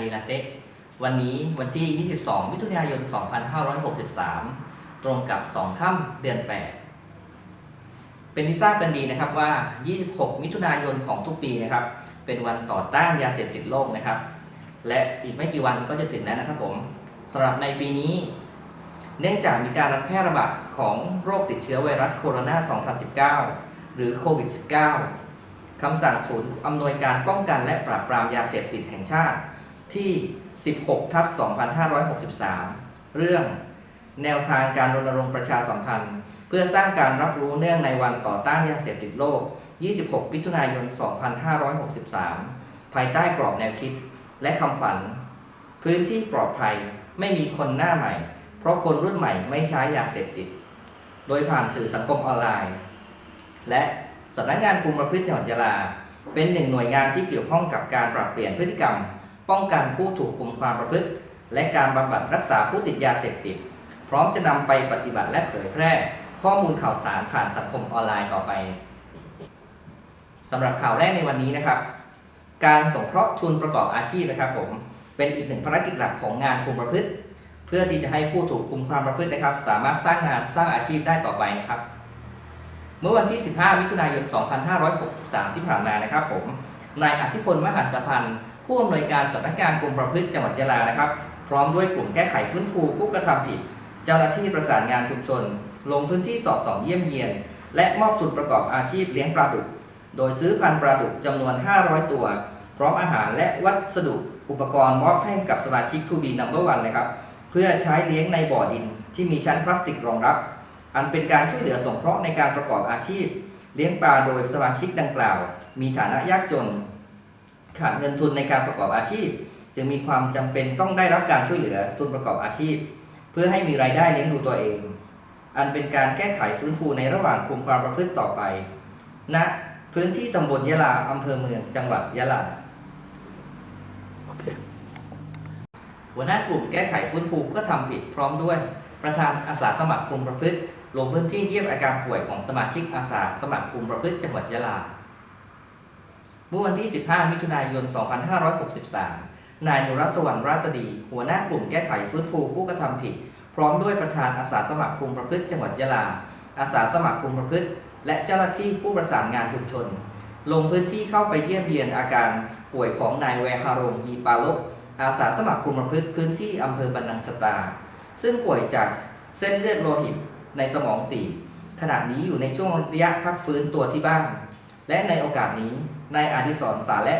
รีลาเตะวันนี้วันที่ 22 มิถุนายน 2563 ตรงกับ 2 ค่ำเดือน 8 เป็นที่ทราบกันดีนะครับว่า 26 มิถุนายนของทุกปีนะครับ เป็นวันต่อต้านยาเสพติดโลกนะครับ และอีกไม่กี่วันก็จะถึงแล้วนะครับผมสำหรับในปีนี้ เนื่องจากมีการแพร่ระบาดของโรคติดเชื้อไวรัสโคโรนา 2019 หรือโควิด -19 คำสั่งศูนย์อำนวยการป้องกันและปราบปรามยาเสพติดแห่งชาติ ที่ 16 ทับ 2563 เรื่องแนวทางการรณรงค์ประชาสัมพันธ์ เพื่อสร้างการรับรู้เนื่องในวันต่อต้านยาเสพติดโลก 26 มิถุนายน 2563 ภายใต้กรอบแนวคิดและคำขวัญพื้นที่ปลอดภัยไม่มีคนหน้าใหม่ เพราะคนรุ่นใหม่ไม่ใช้ยาเสพติด โดยผ่านสื่อสังคมออนไลน์ และสำนักงานคุมประพฤติจังหวัดยะลา เป็นหนึ่งหน่วยงานที่เกี่ยวข้องกับการปรับเปลี่ยนพฤติกรรม ป้องกันผู้ถูกคุมความประพฤติ และการบำบัดรักษาผู้ติดยาเสพติด พร้อมจะนำไปปฏิบัติและเผยแพร่ ข้อมูลข่าวสารผ่านสังคมออนไลน์ต่อไปสำหรับข่าวแรกในวันนี้นะครับ การสงเคราะห์ทุนประกอบอาชีพนะครับผมเป็นอีกหนึ่งภารกิจหลักของงานคุมประพฤติ เพื่อที่จะให้ผู้ถูกคุมความประพฤตินะครับ สามารถสร้างงานสร้างอาชีพได้ต่อไปนะครับ เมื่อวันที่ 15 มิถุนายน 2563 ที่ผ่านมานะครับผมนายอธิพลมหันตพันธ์ ผู้อำนวยการสำนักงานกรมประพฤติจังหวัดยะลานะครับ พร้อมด้วยกลุ่มแก้ไขฟื้นฟูผู้กระทำผิด เจ้าหน้าที่ประสานงานชุมชน ลงพื้นที่สอดส่องเยี่ยมเยียน และมอบทุนประกอบอาชีพเลี้ยงปลาดุก โดยซื้อพันธุ์ปลาดุกจำนวน 500 ตัว พร้อมอาหารและวัสดุอุปกรณ์มอบให้กับสมาชิกทูบีนัมเบอร์วันนะครับ เพื่อใช้เลี้ยงในบ่อดินที่มีชั้นพลาสติกรองรับ อันเป็นการช่วยเหลือสงเคราะห์ในการประกอบอาชีพ เลี้ยงปลาโดยสมาชิกดังกล่าว มีฐานะยากจน ขาดเงินทุนในการประกอบอาชีพ จึงมีความจำเป็นต้องได้รับการช่วยเหลือทุนประกอบอาชีพ เพื่อให้มีรายได้เลี้ยงดูตัวเอง อันเป็นการแก้ไขฟื้นฟูในระหว่างคุมความประพฤติต่อไปณพื้นที่ตำบลยะลาอำเภอเมืองจังหวัดยะลาหัวหน้ากลุ่มแก้ไขฟื้นฟูผู้กระทำผิดพร้อมด้วย ประธานอาสาสมัครคุมประพฤติลงพื้นที่เยี่ยมอาการป่วยของสมาชิกอาสาสมัครคุมประพฤติจังหวัดยะลา เมื่อวันที่ 15 มิถุนายน 2563 นายนุรัสวรรณราษฎี หัวหน้ากลุ่มแก้ไขฟื้นฟูผู้กระทำผิด พร้อมด้วยประธานอาสาสมัครคุมประพฤติจังหวัดยะลา อาสาสมัครคุมประพฤติ และเจ้าหน้าที่ผู้ประสานงานชุมชน ลงพื้นที่เข้าไปเยี่ยมเยียนอาการป่วยของนายแวฮารงยีปาลกอาสาสมัครคุมประพฤติพื้นที่อำเภอบันนังสตา ซึ่งป่วยจากเส้นเลือดโลหิตในสมองตีบขณะนี้อยู่ในช่วงระยะพักฟื้นตัวที่บ้าน และในโอกาสนี้ นายอดิศรสาและ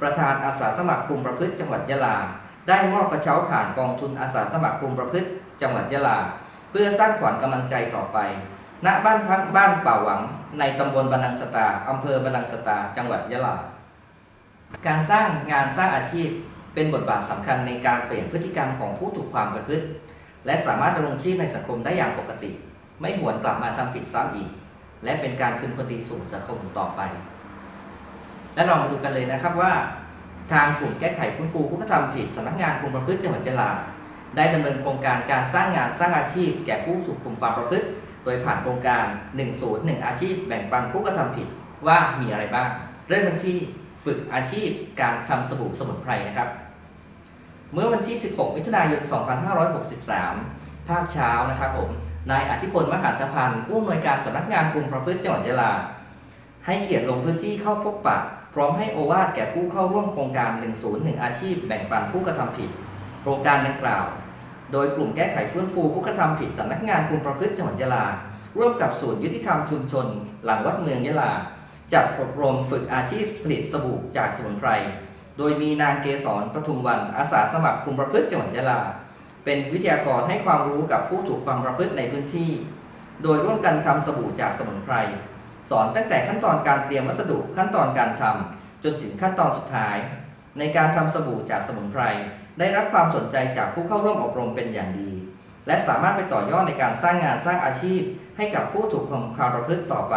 ประธานอาสาสมัครคุมประพฤติจังหวัดยะลา ได้มอบกระเช้าผ่านกองทุนอาสาสมัครคุมประพฤติจังหวัดยะลา เพื่อสร้างขวัญกำลังใจต่อไป ณบ้านพักบ้านป่าหวัง ในตำบลบันังสตาอำเภอบันนังสตา จังหวัดยะลา การสร้างงานสร้างอาชีพ เป็นบทบาทสำคัญในการเปลี่ยนพฤติกรรมของผู้ถูกความประพฤติ และสามารถดำรงชีพในสังคมได้อย่างปกติ ไม่หวนกลับมาทำผิดซ้ำอีก และเป็นการคืนคนดีสู่สังคมต่อไป และเรามาดูกันเลยนะครับว่า ทางกลุ่มแก้ไขฟื้นฟูผู้กระทำผิดสำนักงานคุมประพฤติจังหวัดยะลาได้ดำเนินโครงการการสร้างงานสร้างอาชีพ แก่ผู้ถูกคุมความประพฤติ โดยผ่านโครงการ 101 อาชีพ แบ่งปันผู้กระทำผิดว่ามีอะไรบ้าง เริ่มกันที่ฝึกอาชีพการทำสบู่สมุนไพรนะครับ เมื่อวันที่ 16 มิถุนายน 2563 ภาคเช้านะครับผม นายอธิพลมหาจพันธ์ผู้อำนวยการสำนักงานคุมประพฤติจังหวัดยะลา ให้เกียรติลงพื้นที่เข้าพบปะ พร้อมให้โอวาทแก่ผู้เข้าร่วมโครงการ 101 อาชีพแบ่งปันผู้กระทำผิด โครงการดังกล่าว โดยกลุ่มแก้ไขฟื้นฟูผู้กระทำผิดสำนักงานคุมประพฤติจังหวัดยะลา ร่วมกับศูนย์ยุติธรรมชุมชน หลังวัดเมืองยะลา จัดอบรมฝึกอาชีพผลิตสบู่จากสมุนไพร โดยมีนางเกษรปทุมวันอาสาสมัครคุมประพฤติจังหวัดยะลา เป็นวิทยากรให้ความรู้กับผู้ถูกความประพฤติในพื้นที่ โดยร่วมกันทำสบู่จากสมุนไพร สอนตั้งแต่ขั้นตอนการเตรียมวัสดุขั้นตอนการทำจนถึงขั้นตอนสุดท้าย ในการทำสบู่จากสมุนไพร ได้รับความสนใจจากผู้เข้าร่วมอบรมเป็นอย่างดี และสามารถไปต่อยอดในการสร้างงานสร้างอาชีพ ให้กับผู้ถูกคุมความประพฤติต่อไป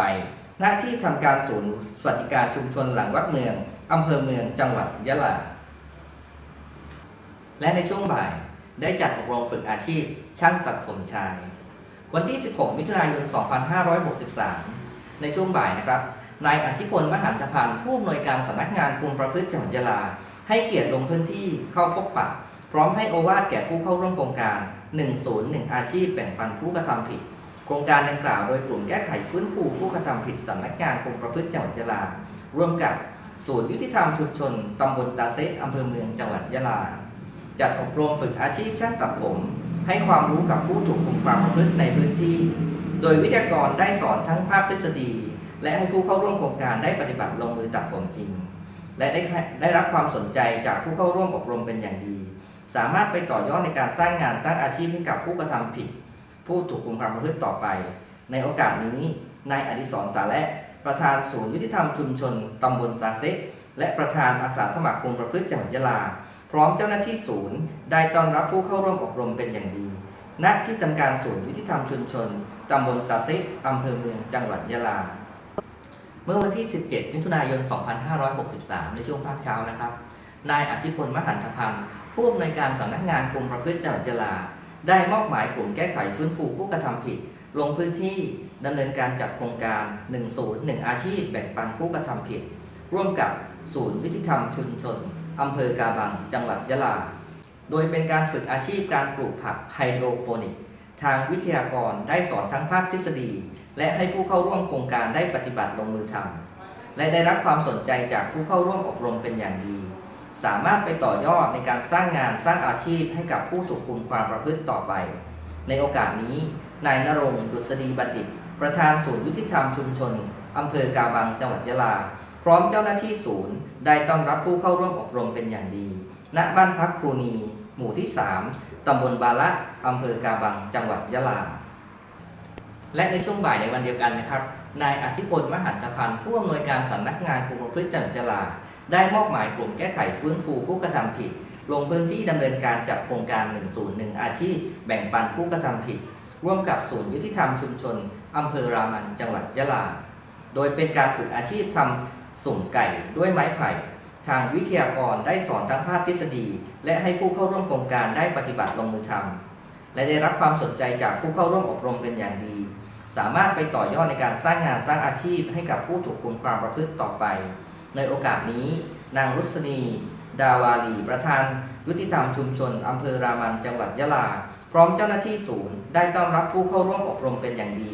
หน้าที่ทำการศูนย์สวัสดิการชุมชนหลังวัดเมืองอำเภอเมืองจังหวัดยะลา และในช่วงบ่ายได้จัดอบรมฝึกอาชีพช่างตัดผมชาย วันที่ 16 มิถุนายน 2563 ในช่วงบ่ายนะครับ นายอธิพลมหันตพันธ์ผู้อำนวยการสำนักงานคุมประพฤติจังหวัดยะลา ให้เกียรติลงพื้นที่เข้าพบปะ พร้อมให้โอวาทแก่ผู้เข้าร่วมโครงการ 101 อาชีพแบ่งปันผู้กระทำผิด โครงการดังกล่าวโดยกลุ่มแก้ไขฟื้นฟูผู้กระทำผิดสำนักงานคุมประพฤติจังหวัดยะลา ร่วมกับศูนย์ยุติธรรมชุมชนตำบลตาเซะอำเภอเมืองจังหวัดยะลา จัดอบรมฝึกอาชีพช่างตัดผม ให้ความรู้กับผู้ถูกคุมความประพฤติในพื้นที่ โดยวิทยากรได้สอนทั้งภาคทฤษฎี และให้ผู้เข้าร่วมโครงการได้ปฏิบัติลงมือตัดผมจริง และได้ได้รับความสนใจจากผู้เข้าร่วมอบรมเป็นอย่างดี สามารถไปต่อยอดในการสร้างงานสร้างอาชีพให้กับผู้กระทำผิด ผู้ถูกคุมความประพฤติต่อไป ในโอกาสนี้นายอดิศรสาและประธานศูนย์ยุติธรรมชุมชนตำบลตาเซกและประธานอาสาสมัครคุมประพฤติจังหวัดยะลา พร้อมเจ้าหน้าที่ศูนย์ได้ต้อนรับผู้เข้าร่วมอบรมเป็นอย่างดี ณที่ทำการศูนย์ยุติธรรมชุมชนตำบลตาเซกอำเภอเมืองจังหวัดยะลา เมื่อวันที่ 17 มิถุนายน 2563 ในช่วงภาคเช้านะครับ นายอธิพลมหันตพันธ์ผู้อำนวยการสำนักงานคุมประพฤติจังหวัดยะลา ได้มอบหมายกลุ่มแก้ไขฟื้นฟูผู้กระทำผิด ลงพื้นที่ดำเนินการจัดโครงการ 101 อาชีพแบ่งปันผู้กระทำผิด ร่วมกับศูนย์ยุติธรรมชุมชนอำเภอกาบัง จังหวัดยะลา โดยเป็นการฝึกอาชีพการปลูกผักไฮโดรโปนิก ทางวิทยากรได้สอนทั้งภาคทฤษฎี และให้ผู้เข้าร่วมโครงการได้ปฏิบัติลงมือทำและได้รับความสนใจจากผู้เข้าร่วมอบรมเป็นอย่างดี สามารถไปต่อยอดในการสร้างงานสร้างอาชีพให้กับผู้ถูกคุมความประพฤติต่อไป ในโอกาสนี้ นายนรงดุษฎีบัณฑิต ประธานศูนย์ยุติธรรมชุมชนอำเภอกาบังจังหวัดยะลา พร้อมเจ้าหน้าที่ศูนย์ได้ต้อนรับผู้เข้าร่วมอบรมเป็นอย่างดี ณบ้านพักครูนี หมู่ที่ 3 ตำบลบาละอำเภอกาบัง จังหวัดยะลา และในช่วงบ่ายในวันเดียวกันนะครับ นายอธิพลมหันตพันธ์ผู้อำนวยการสำนักงานคุมประพฤติจังหวัดยะลา ได้มอบหมายกลุ่มแก้ไขฟื้นฟูผู้กระทำผิด ลงพื้นที่ดำเนินการจัดโครงการ 101 อาชีพ แบ่งปันผู้กระทำผิด ร่วมกับศูนย์ยุติธรรมชุมชนอำเภอรามันจังหวัดยะลา โดยเป็นการฝึกอาชีพทำสุ่มไก่ด้วยไม้ไผ่ ทางวิทยากรได้สอนทั้งภาคทฤษฎี และให้ผู้เข้าร่วมโครงการได้ปฏิบัติลงมือทำและได้รับความสนใจจากผู้เข้าร่วมอบรมเป็นอย่างดี สามารถไปต่อยอดในการสร้างงานสร้างอาชีพให้กับผู้ถูกคุมความประพฤติต่อไป ในโอกาสนี้ นางรุษณี ดาวาลีประธาน ยุติธรรมชุมชนอำเภอรามันจังหวัดยะลา พร้อมเจ้าหน้าที่ศูนย์ได้ต้อนรับผู้เข้าร่วมอบรมเป็นอย่างดี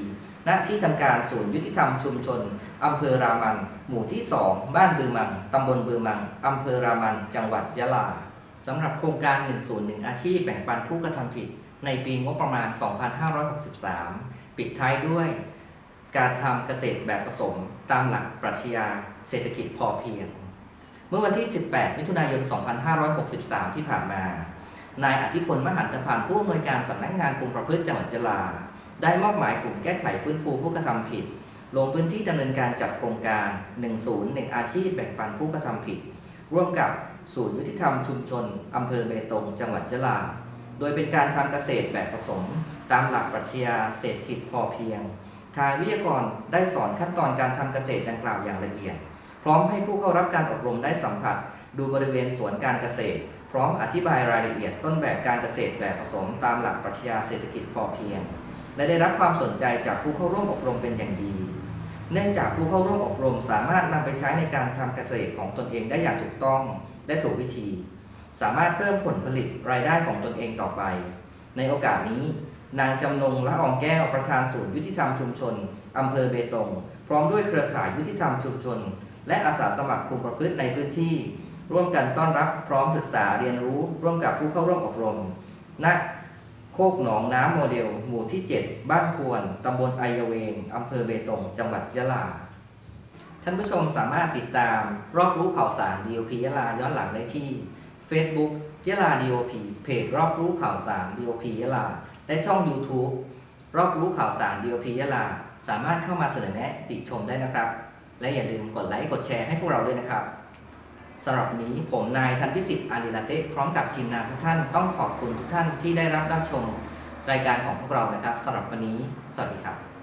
ณที่ทำการศูนย์ยุติธรรมชุมชน อำเภอรามัน หมู่ที่ 2 บ้านบือมัง ตำบลบือมัง อำเภอรามัน จังหวัดยะลา สำหรับโครงการ 101 อาชีพแบ่งปันผู้กระทำผิด ในปีงบประมาณ 2563 ปิดท้ายด้วยการทำเกษตรแบบผสมตามหลักปรัชญาเศรษฐกิจพอเพียง เมื่อวันที่ 18 มิถุนายน 2563 ที่ผ่านมา นายอธิพลมหันตพันธ์ผู้อำนวยการสำนักงานคุมประพฤติจังหวัดยะลา ได้มอบหมายกลุ่มแก้ไขฟื้นฟูผู้กระทำผิด ลงพื้นที่ดำเนินการจัดโครงการ 101 อาชีพแบ่งปันผู้กระทำผิด ร่วมกับศูนย์ยุติธรรมชุมชนอำเภอเบตง จังหวัดยะลา โดยเป็นการทำเกษตรแบบผสม ตามหลักปรัชญาเศรษฐกิจพอเพียง ทางวิทยากรได้สอนขั้นตอนการทำเกษตรดังกล่าวอย่างละเอียด พร้อมให้ผู้เข้ารับการอบรมได้สัมผัส ดูบริเวณสวนการเกษตร พร้อมอธิบายรายละเอียดต้นแบบการเกษตรแบบผสม ตามหลักปรัชญาเศรษฐกิจพอเพียง และได้รับความสนใจจากผู้เข้าร่วมอบรมเป็นอย่างดี เนื่องจากผู้เข้าร่วมอบรมสามารถนำไปใช้ในการทำเกษตรของตนเองได้อย่างถูกต้องและถูกวิธี สามารถเพิ่มผลผลิตรายได้ของตนเองต่อไป ในโอกาสนี้ นางจำนงละอองแก้วประธานศูนย์ยุติธรรมชุมชนอำเภอเบตงพร้อมด้วยเครือข่ายยุติธรรมชุมชน และอาสาสมัครคุมประพฤติในพื้นที่ ร่วมกันต้อนรับพร้อมศึกษาเรียนรู้ร่วมกับผู้เข้าร่วมอบรมณ โคกหนองน้ำโมเดล หมู่ที่ 7 บ้านควรตำบลไอยเวงอำเภอเบตง จังหวัดยะลา ท่านผู้ชมสามารถติดตามรอบรู้ข่าวสาร DOP ยะลาย้อนหลังได้ที่ Facebook ยะลา DOP เพจรอบรู้ข่าวสาร DOP ยะลา และช่อง YouTube รอบรู้ข่าวสาร DOP ยะลา สามารถเข้ามาเสนอแนะติชมได้นะครับ และอย่าลืมกดไลค์กดแชร์ให้พวกเราด้วยนะครับ สำหรับนี้ผมนายทันพิสิทธิ์อาริลาเต้พร้อมกับทีมงานทุกท่านต้องขอบคุณทุกท่านที่ได้รับรับชมรายการของพวกเรานะครับสำหรับวันนี้ สวัสดีครับ